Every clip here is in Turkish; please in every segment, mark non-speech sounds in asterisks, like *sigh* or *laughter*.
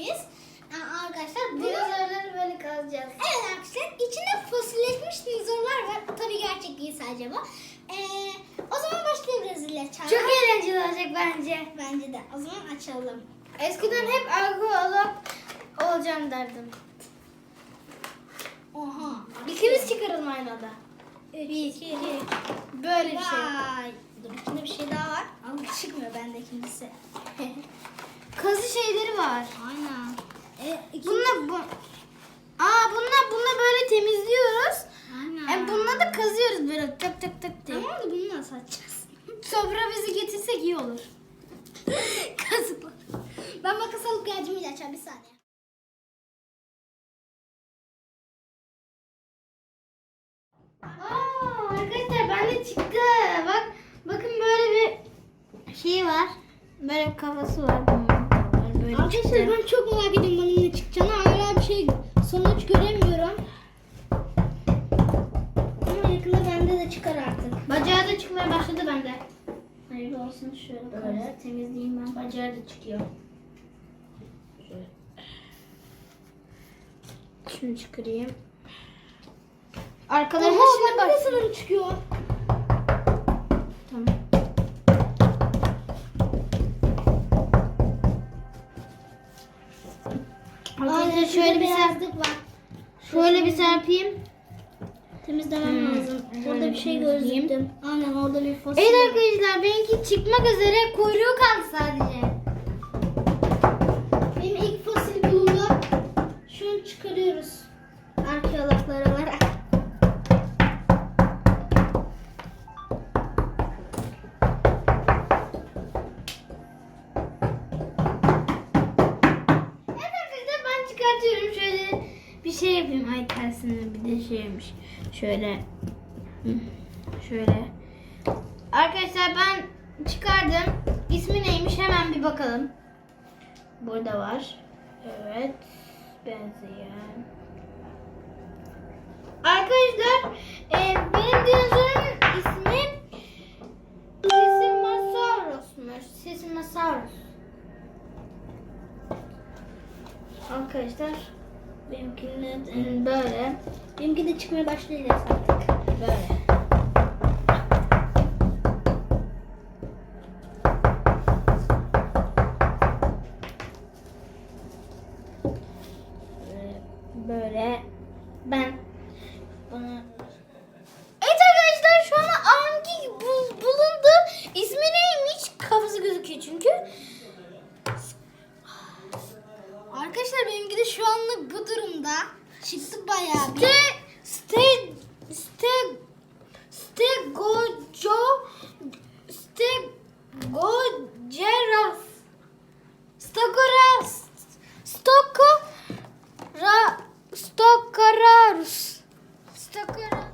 biz. Yani arkadaşlar bunu... Dinozorları böyle kazacağız. Evet arkadaşlar içinde fosilleşmiş dinozorlar var. Tabii gerçek değil sadece bu. Ee, o zaman başlayabiliriz İlyas Çok eğlenceli olacak bence. Bence de. O zaman açalım. Eskiden hep argo olup olacağım derdim. Oha. İkimiz çıkaralım aynı anda. Bir, iki, iki. Böyle bir şey. Dur içinde bir şey daha var. Ama çıkmıyor bende ikincisi. Kazı şeyleri var. Aynen. Tık tık tık diye. Tamam da bunu nasıl açacağız? *laughs* Sonra bizi getirsek iyi olur. *laughs* Kazık. Ben makas alıp geleceğim İlaç'a bir saniye. Aa, arkadaşlar bende çıktı. Bak bakın böyle bir şey var. Böyle bir kafası var. Böyle Arkadaşlar çıktı. ben çok merak ediyorum Olsun şöyle. Böyle temizleyeyim ben. Bacağı da çıkıyor. Şöyle. Şunu çıkarayım. Arkalarına Oha şimdi bak. sanırım çıkıyor. Tamam. Arkadaşlar şöyle bir ser, beyazlık var. şöyle bir serpeyim. Temizlemem Hmm. lazım. Orada bir şey temizleyeyim. gözüktü. Aynen orada bir fosil. Evet arkadaşlar benimki çıkmak üzere kuyruğu kaldı sadece. Benim ilk fosil bulundu. Şunu çıkarıyoruz. Arkeologlar olarak. Evet arkadaşlar ben çıkartıyorum şöyle bir şey yapayım. Ay tersine bir de şeymiş. Şöyle. Şöyle. Arkadaşlar ben çıkardım. İsmi neymiş hemen bir bakalım. Burada var. Evet. Benzeyen. Arkadaşlar e, benim dinozorumun ismi Sisimosaurus'muş. Sisimosaurus. Arkadaşlar Benimkinin böyle benimki de çıkmaya başlayacak artık. Böyle- Böyle ben bunu Evet arkadaşlar şu an Anki bul- bulundu. İsmi neymiş? Kafası gözüküyor çünkü. Arkadaşlar benimki de şu anlık bu durumda. Çıktı bayağı bir. Ste ste ste stegojo stegojeras stokoras stoko ra stokararus stokara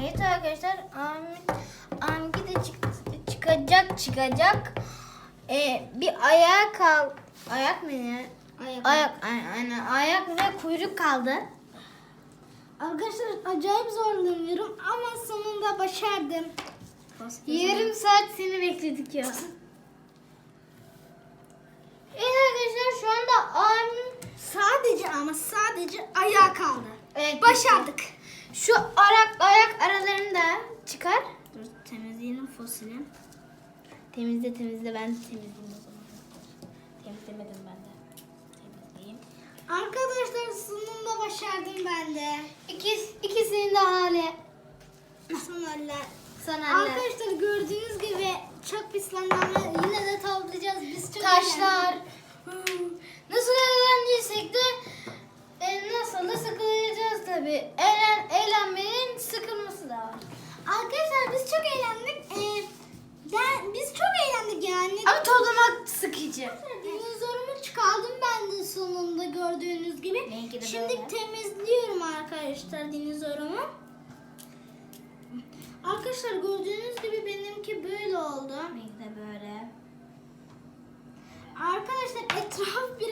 Evet arkadaşlar Amin Amgi de çık- çıkacak çıkacak. Ee, bir ayağa kal ayak mı ne? Ayak. Ayak ay- aynen ayak ve kuyruk kaldı. Arkadaşlar acayip zorlanıyorum ama sonunda başardım. Yarım saat seni bekledik ya. Evet arkadaşlar şu anda Amin Sadece ama sadece ayağa kaldı. evet, Başardık. Şu ayak ayak aralarını da çıkar. Dur temizleyelim fosili. Temizle temizle ben temizleyeyim o zaman. Temizlemedim ben de. Temizleyeyim. Arkadaşlar sonunda başardım ben de. İkis, ikisinin de hali Sonunda. sana Arkadaşlar gördüğünüz gibi çok pislendi ama yine de toplayacağız. Biz çok Taşlar. eğlendik. Nasıl eğlendiysek de e, nasıl da sıkılacağız tabii. Eğlen, eğlenmenin sıkılması da var. Arkadaşlar biz çok eğlendik. Ben, biz çok eğlendik yani. Ama toplamak sıkıcı. Dinozorumu çıkardım ben de sonunda gördüğünüz gibi. Benimki de Şimdi böyle. temizliyorum arkadaşlar dinozorumu. Arkadaşlar gördüğünüz gibi benimki böyle oldu. Benimki de böyle. Arkadaşlar etraf biraz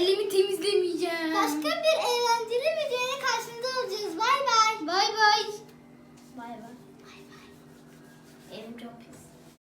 elimi temizlemeyeceğim. Başka bir eğlenceli videoyla karşınızda olacağız. Bay bay. Bay bay. Bay bay. Bay bay. Evim çok pis.